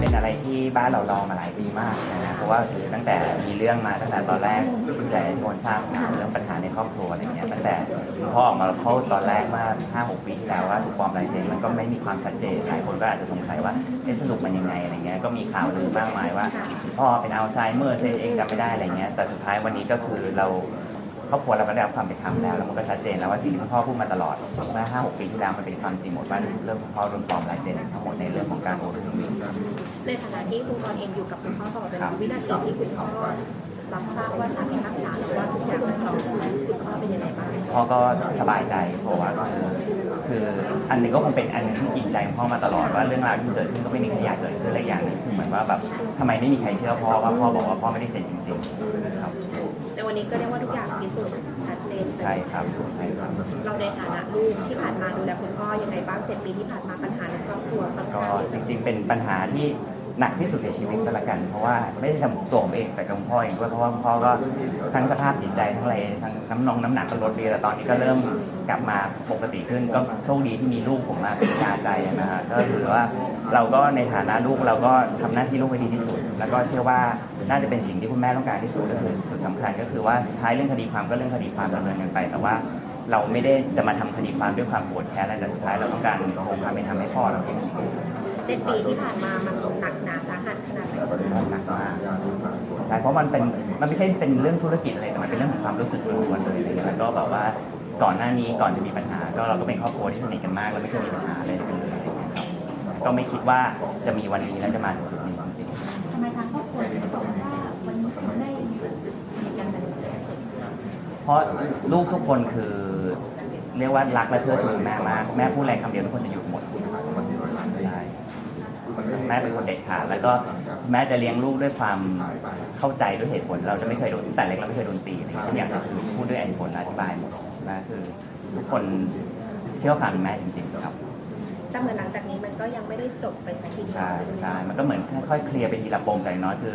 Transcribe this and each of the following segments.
เป็นอะไรที่บ้านเรารอมาหลายปีมากนะนะ เพราะว่าคือตั้งแต่มีเรื่องมาตั้งแต่ตอนแรกหลายคนทราบข่าวเรื่องปัญหาในครอบครัวอะไรเงี้ยตั้งแต่คุณพ่อออกมาโพสต์ตอนแรกเมื่อห้าหกปีที่แล้วว่าถูกปลอมลายเซ็นมันก็ไม่มีความชัดเจนหลายคนก็อาจจะสงสัยว่าเอ๊ะสรุปมันยังไงอะไรเงี้ยก็มีข่าวลือมากมายว่าพ่อเป็นอัลไซเมอร์เซ็นเองจำไม่ได้อะไรเงี้ยแต่สุดท้ายวันนี้ก็คือเรา ครอบครัวเราก็ได้รับความเป็นธรรมแล้วแล้วมันก็ชัดเจนแล้วว่าสิ่งที่คุณพ่อพูดมาตลอดเมื่อห้าหกปีที่แล้วมันเป็นความจริงหมดว่าเรื่องคุณพ่อโดนปลอมลายเซ็นทั้งหมดในเรื่องของการโอนเครื่องบินในฐานะที่คุณกรณ์เองอยู่กับคุณพ่อตลอดเวครัลาบวินาทีที่คุณพ่อรับทราบว่าสามีรักษาแล้วว่าทุกอย่างมันพร้อมแล้วคุณพ่อเป็นยังไงบ้างพ่อก็สบายใจเพราะว่าคือคืออันหนึงก็คงเป็นอันหนึงที่กินใจของพ่อมาตลอดว่าเรื่องราวที่เกิดขึ้นก็ไม่มีใครอยากเกิดขึ้นและอย่างหนึงคือเหมือนว่าแบบทำไมไม่มีใครเชื่อพ่อว่าพ่อบอกว่าพ่อไม่ได้เซ็นจริงๆนะครับใน วันนี้ก็เรียกว่าทุกอย่างพิสูจน์ชัดเจนใช่ครับใช่ครับ เราในฐานะลูกที่ผ่านมาดูแลคุณพ่อยังไงบ้างเจ็ดปีที่ผ่านมาปัญหาในครอบครัวค่อนก็ข้างจริงๆ เป็นปัญหาที่ หนักที่สุดในชีวิตก็แล้วกัน เพราะว่าไม่ใช่สำหรับตัวผมเองแต่กับพ่อเองด้วยเพราะว่าพ่อก็ทั้งสภาพจิตใจทั้งอะไรทั้งน้ำนองน้ำหนักก็ลดดีแต่ตอนนี้ก็เริ่มกลับมาปกติขึ้นก็โชคดีที่มีลูกผมมาเป็นยาใจนะฮะก็คือว่าเราก็ในฐานะลูกเราก็ทำหน้าที่ลูกให้ดีที่สุด แล้วก็เชื่อว่าน่าจะเป็นสิ่งที่คุณแม่ต้องการที่สุดก็คือจุดสำคัญก็คือว่าสุดท้ายเรื่องคดีความก็เรื่องคดีความดำเนินกันไป แต่ว่า เราไม่ได้จะมาทำคดีความด้วยความโกรธแค้นอะไรแต่สุดท้ายเราต้องการคงความเป็นธรรมให้พ่อเราเจ็ดปีที่ผ่านมามันหนักหนาสาหัสขนาดไหนหนักมากใช่เพราะมันเป็นมันไม่ใช่เป็นเรื่องธุรกิจอะไรแต่มันเป็นเรื่องของความรู้สึกล้วนๆเลยอะไรเงี้ยแล้วก็แบบว่าก่อนหน้านี้ก่อนจะมีปัญหา ก็เราก็เป็นครอบครัวที่สนิทกันมากแล้วไม่เคยมีปัญหาอะไรกันเลยอะไรเงี้ยครับก็ไม่คิดว่าจะมีวันนี้แล้วจะมาถึงจุดนี้จริงทำไมทางครอบครัวถึงบอกว่าวันนี้คุณได้มีการตัดสินใจ ๆ เพราะลูกทุกคนคือเรียกว่ารักและเทิดทูนแม่มากแม่พูดอะไรคำเดียวทุกคนจะหยุดหมดใช่แม่เป็นคนเด็ดขาดแล้วก็แม่จะเลี้ยงลูกด้วยความเข้าใจด้วยเหตุผล เราจะไม่เคยโดนแต่เล็กเราไม่เคยโดนตีอะไรอย่างเงี้ยทุกอย่างก็คือพูดด้วยเหตุผลและอธิบายหมดนะคือทุกคนเชื่อฟังแม่จริงๆครับแต่เหมือนหลังจากนี้มันก็ยังไม่ได้จบไปสักทีใช่ใช่มันก็เหมือนค่อยๆเคลียร์ไปทีละปมแต่อย่างน้อยคือ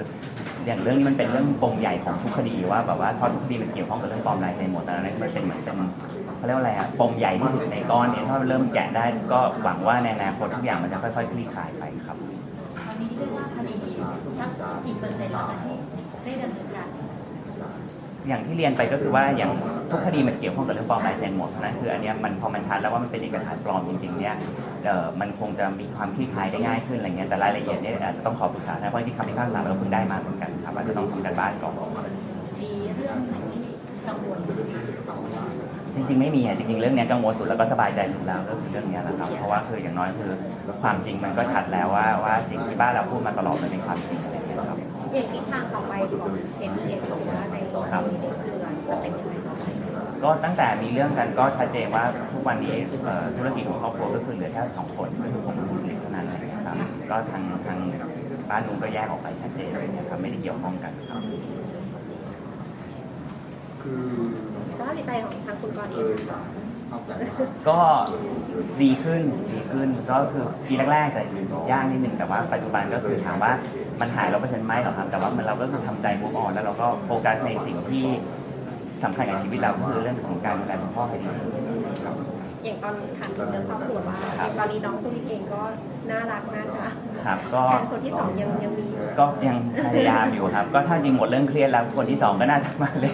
อย่างเรื่องนี้มันเป็นเรื่องปมใหญ่ของทุกคดีว่าแบบว่าเพราะทุกคดีมันเกี่ยวข้องกับเรื่องปลอมลายเซ็นหมดแต่นั้นมันเป็นเหมือนเป็นเขาเรียกว่าอะไรอะปมใหญ่ที่สุดในก้อนเนี้ถ้าเริ่มแกะได้ก็หวังว่าในอนาคตทุกอย่างมันจะค่อยๆคลี่คลายไปครับตอนนี้เรียกว่าคดีสักกี่เปอร์เซ็นต์แล้วที่ได้ดำเนินการ อย่างที่เรียนไปก็คือว่าอย่างทุกคดีมันจะเกี่ยวข้องกับเรื่องปลอมลายเซ็นหมดเพราะฉะนั้นคืออันเนี้ยมันพอมันชัดแล้วว่ามันเป็นเอกสารปลอมจริงๆเนี่ยเอ่อมันคงจะมีความคลี่คลายได้ง่ายขึ้นอะไรเงี้ยแต่รายละเอียดเนี่ยอาจจะต้องขอปรึกษานะเพราะจริงๆคำพิพากษาเราก็เพิ่งได้มาเหมือนกันครับว่าจะต้องทำกันบ้านก่อนมีเรื่องไหนที่กังวลต่อจริงๆไม่มีอะจริงๆเรื่องเนี้ยกังวลสุดแล้วก็สบายใจสุดแล้วก็คือเรื่องเนี้ยแหละครับเพราะว่าคืออย่างน้อยคือความจริงมันก็ชัดแล้วว่าว่าสิ่งที่บ้านเราพูดมาตลอดมันเป็นความจริงอะไรเงี้ยครับอย่างทิศทางต่อไปของ ครือจะเป็นยังไงต่อไปก็ตั้งแต่มีเรื่องกันก็ชัดเจนว่าทุกวันนี้เอ่อธุรกิจของครอบครัวก็คือเหลือแค่สองคนก็คือผมกับคุณเล็กเท่านั้นอะไรเงี้ยครับ ก็ทางทางบ้านนู้นก็แยกออกไปชัดเจนอะไรเงี้ยครับไม่ได้เกี่ยวข้องกันครับสภาพจิตใจของทางคุณกรณ์เอง ค่ะก็ดีขึ้นดีขึ้นก็คือปีแรกๆจะยากนิดนึงแต่ว่าปัจจุบันก็คือถามว่ามันหายร้อยเปอร์เซ็นต์ไหมหรอกครับ แต่ว่ามันเราก็คือทำใจมุกออนแล้วเราก็โฟกัสในสิ่งที่สำคัญกับชีวิตเราก็คือเรื่องของการดูแลคุณพ่อให้ดีที่สุดครับ อย่างตอนถามถึงเรื่องครอบครัวว่าครับตอนนี้น้องคุณเองก็น่ารักน่าจะครับก็แทนคนที่สองยังยังมีอยู่ก็ยังพยายามอยู่ครับ ก็ถ้าจริงหมดเรื่องเครียดแล้วคนที่สองก็น่าจะมาเลย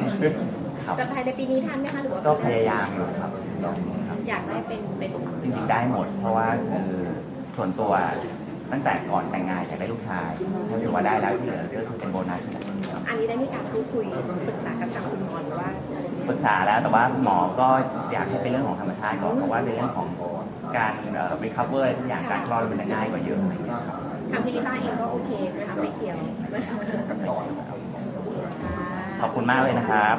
ครับ จะภายในปีนี้ทันไหมคะหรือว่าก็พยายามอยู่ครับ ครับอยากได้เป็นเป็นจริงๆได้หมด เพราะว่าคือส่วนตัวตั้งแต่ก่อนแต่งงานอยากได้ลูกชายถ้าถือว่าได้แล้วที่เหลือก็คือเป็นโบนัสครับอันนี้ได้มีการพูดคุยปรึกษากับทางคุณหมอหรือว่าปรึกษาแล้วแต่ว่าหมอก็อยากให้เป็นเรื่องของธรรมชาติก่อนเพราะว่าเป็นเรื่องของการเอ่อ recover ทุกอย่างการคลอดมันจะง่ายกว่าเยอะอะไรอย่างเงี้ยครับทางพิลิต้าเองก็โอเคใช่ไหมคะไม่เขียวขอบคุณมากเลยนะครับ